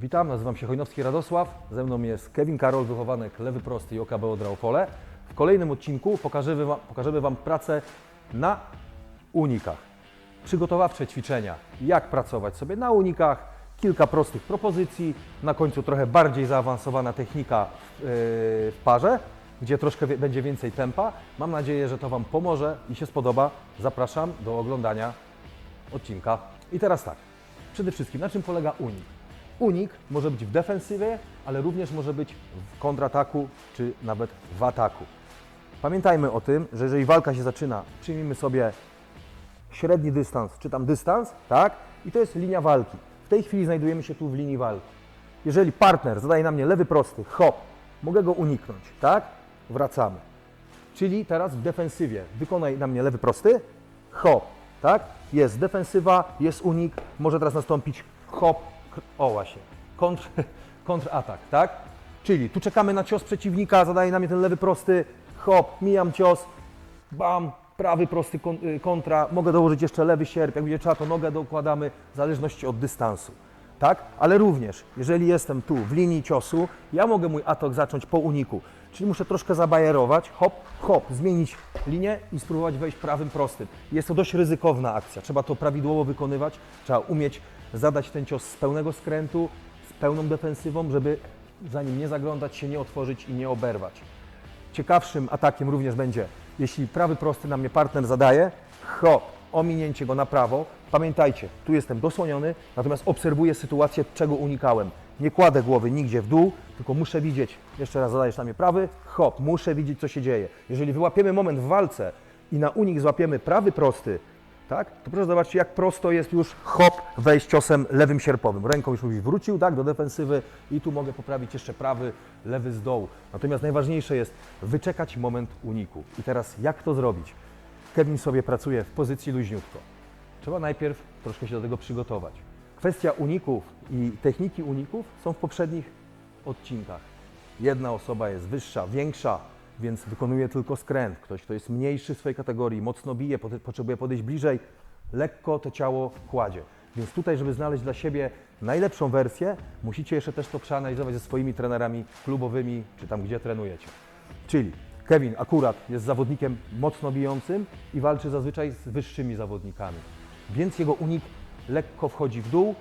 Witam, nazywam się Chojnowski Radosław. Ze mną jest Kevin Karol, wychowanek lewy prosty i OKB Odra Opole. W kolejnym odcinku pokażemy wam, pokażemy wam pracę na unikach. Przygotowawcze ćwiczenia, jak pracować sobie na unikach, kilka prostych propozycji, na końcu trochę bardziej zaawansowana technika w, yy, w parze, gdzie troszkę będzie więcej tempa. Mam nadzieję, że to Wam pomoże i się spodoba. Zapraszam do oglądania odcinka. I teraz tak, przede wszystkim na czym polega unik? Unik może być w defensywie, ale również może być w kontrataku czy nawet w ataku. Pamiętajmy o tym, że jeżeli walka się zaczyna, przyjmijmy sobie średni dystans, czy tam dystans, tak? I to jest linia walki. W tej chwili znajdujemy się tu w linii walki. Jeżeli partner zadaje na mnie lewy prosty, hop, mogę go uniknąć, tak? Wracamy. Czyli teraz w defensywie wykonaj na mnie lewy prosty, hop, tak? Jest defensywa, jest unik, może teraz nastąpić hop, k- o właśnie, kontr, kontratak, tak? Czyli tu czekamy na cios przeciwnika, zadaje na mnie ten lewy prosty, hop, mijam cios, bam, prawy prosty y, kontra, mogę dołożyć jeszcze lewy sierp, jak będzie trzeba, to nogę dokładamy, w zależności od dystansu. Tak? Ale również, jeżeli jestem tu w linii ciosu, ja mogę mój atak zacząć po uniku. Czyli muszę troszkę zabajerować, hop, hop, zmienić linię i spróbować wejść prawym prostym. Jest to dość ryzykowna akcja. Trzeba to prawidłowo wykonywać, trzeba umieć zadać ten cios z pełnego skrętu, z pełną defensywą, żeby za nim nie zaglądać się, nie otworzyć i nie oberwać. Ciekawszym atakiem również będzie, jeśli prawy prosty na mnie partner zadaje, hop, ominięcie go na prawo. Pamiętajcie, tu jestem dosłoniony, natomiast obserwuję sytuację, czego unikałem. Nie kładę głowy nigdzie w dół, tylko muszę widzieć, jeszcze raz zadajesz na mnie prawy, hop, muszę widzieć, co się dzieje. Jeżeli wyłapiemy moment w walce i na unik złapiemy prawy prosty, tak? To proszę zobaczyć, jak prosto jest już hop, wejść ciosem lewym sierpowym. Ręką już mówi wrócił, tak, do defensywy i tu mogę poprawić jeszcze prawy, lewy z dołu. Natomiast najważniejsze jest wyczekać moment uniku. I teraz jak to zrobić? Kevin sobie pracuje w pozycji luźniutko. Trzeba najpierw troszkę się do tego przygotować. Kwestia uników i techniki uników są w poprzednich odcinkach. Jedna osoba jest wyższa, większa, więc wykonuje tylko skręt. Ktoś, kto jest mniejszy w swojej kategorii, mocno bije, potrzebuje podejść bliżej, lekko to ciało kładzie. Więc tutaj, żeby znaleźć dla siebie najlepszą wersję, musicie jeszcze też to przeanalizować ze swoimi trenerami klubowymi, czy tam gdzie trenujecie. Czyli Kevin akurat jest zawodnikiem mocno bijącym i walczy zazwyczaj z wyższymi zawodnikami. Więc jego unik lekko wchodzi w dół,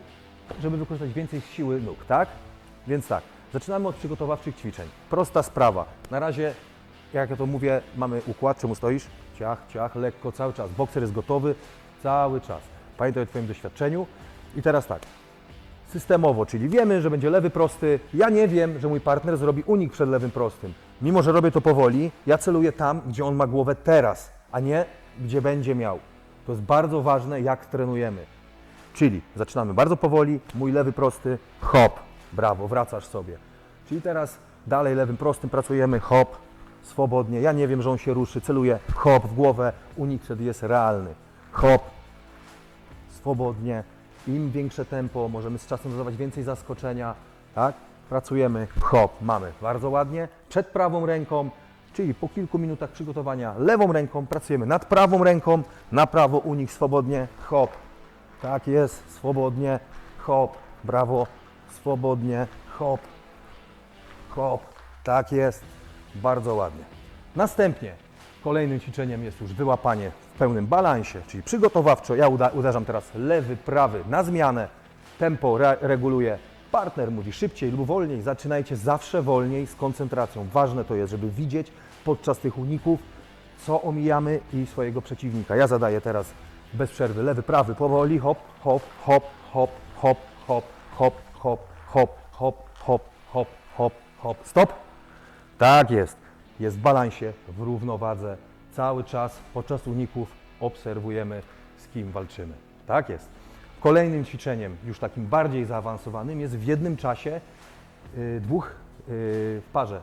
żeby wykorzystać więcej siły nóg, tak? Więc tak, zaczynamy od przygotowawczych ćwiczeń. Prosta sprawa. Na razie, jak ja to mówię, mamy układ, czemu stoisz? Ciach, ciach, lekko, cały czas. Bokser jest gotowy cały czas. Pamiętaj o Twoim doświadczeniu. I teraz tak, systemowo, czyli wiemy, że będzie lewy prosty. Ja nie wiem, że mój partner zrobi unik przed lewym prostym. Mimo, że robię to powoli, ja celuję tam, gdzie on ma głowę teraz, a nie gdzie będzie miał. To jest bardzo ważne, jak trenujemy. Czyli zaczynamy bardzo powoli, mój lewy prosty, hop, brawo, wracasz sobie. Czyli teraz dalej lewym prostym pracujemy, hop, swobodnie. Ja nie wiem, że on się ruszy, celuję, hop, w głowę, unik wtedy jest realny. Hop, swobodnie. Im większe tempo, możemy z czasem dodawać więcej zaskoczenia, tak? Pracujemy, hop, mamy, bardzo ładnie. Przed prawą ręką, czyli po kilku minutach przygotowania lewą ręką pracujemy nad prawą ręką, na prawo unik swobodnie, hop. Tak jest, swobodnie, hop, brawo, swobodnie, hop, hop, tak jest, bardzo ładnie. Następnie kolejnym ćwiczeniem jest już wyłapanie w pełnym balansie, czyli przygotowawczo. Ja uderzam teraz lewy, prawy na zmianę, tempo re, reguluję. Partner mówi szybciej lub wolniej, zaczynajcie zawsze wolniej z koncentracją. Ważne to jest, żeby widzieć podczas tych uników, co omijamy i swojego przeciwnika. Ja zadaję teraz bez przerwy lewy, prawy, powoli, hop, hop, hop, hop, hop, hop, hop, hop, hop, hop, hop, hop, hop, hop, stop. Tak jest. Jest w balansie, w równowadze. Cały czas podczas uników obserwujemy, z kim walczymy. Tak jest. Kolejnym ćwiczeniem, już takim bardziej zaawansowanym, jest w jednym czasie y, dwóch y, w parze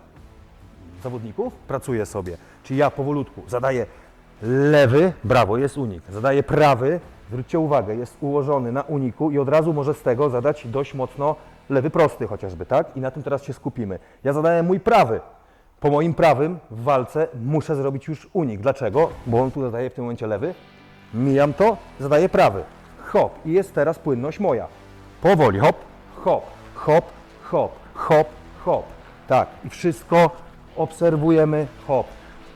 zawodników pracuje sobie. Czyli ja powolutku zadaję lewy, brawo, jest unik. Zadaję prawy, zwróćcie uwagę, jest ułożony na uniku i od razu może z tego zadać dość mocno lewy prosty chociażby, tak? I na tym teraz się skupimy. Ja zadaję mój prawy. Po moim prawym w walce muszę zrobić już unik. Dlaczego? Bo on tu zadaje w tym momencie lewy. Mijam to, zadaję prawy. Hop. I jest teraz płynność moja. Powoli, hop, hop, hop, hop, hop, hop. Tak, i wszystko obserwujemy, hop.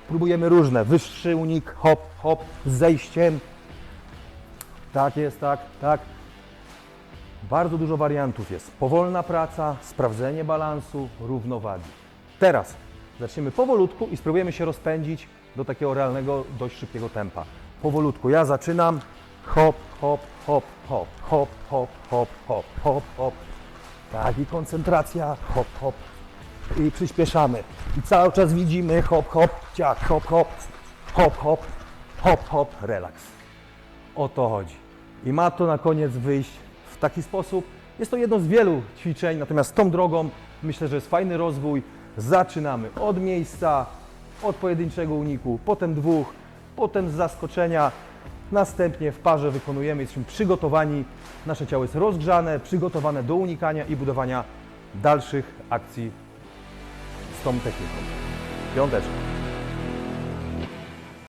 Próbujemy różne, wyższy unik, hop, hop, z zejściem. Tak jest, tak, tak. Bardzo dużo wariantów jest. Powolna praca, sprawdzenie balansu, równowagi. Teraz zaczniemy powolutku i spróbujemy się rozpędzić do takiego realnego, dość szybkiego tempa. Powolutku. Ja zaczynam. Hop, hop, hop, hop, hop, hop, hop, hop, hop, hop. Tak, i koncentracja, hop, hop. I przyspieszamy. I cały czas widzimy hop, hop, ciak, hop, hop, hop, hop, hop, hop, relaks. O to chodzi. I ma to na koniec wyjść w taki sposób. Jest to jedno z wielu ćwiczeń, natomiast tą drogą myślę, że jest fajny rozwój. Zaczynamy od miejsca, od pojedynczego uniku, potem dwóch, potem z zaskoczenia. Następnie w parze wykonujemy, jesteśmy przygotowani. Nasze ciało jest rozgrzane, przygotowane do unikania i budowania dalszych akcji z tą techniką. Piąteczka.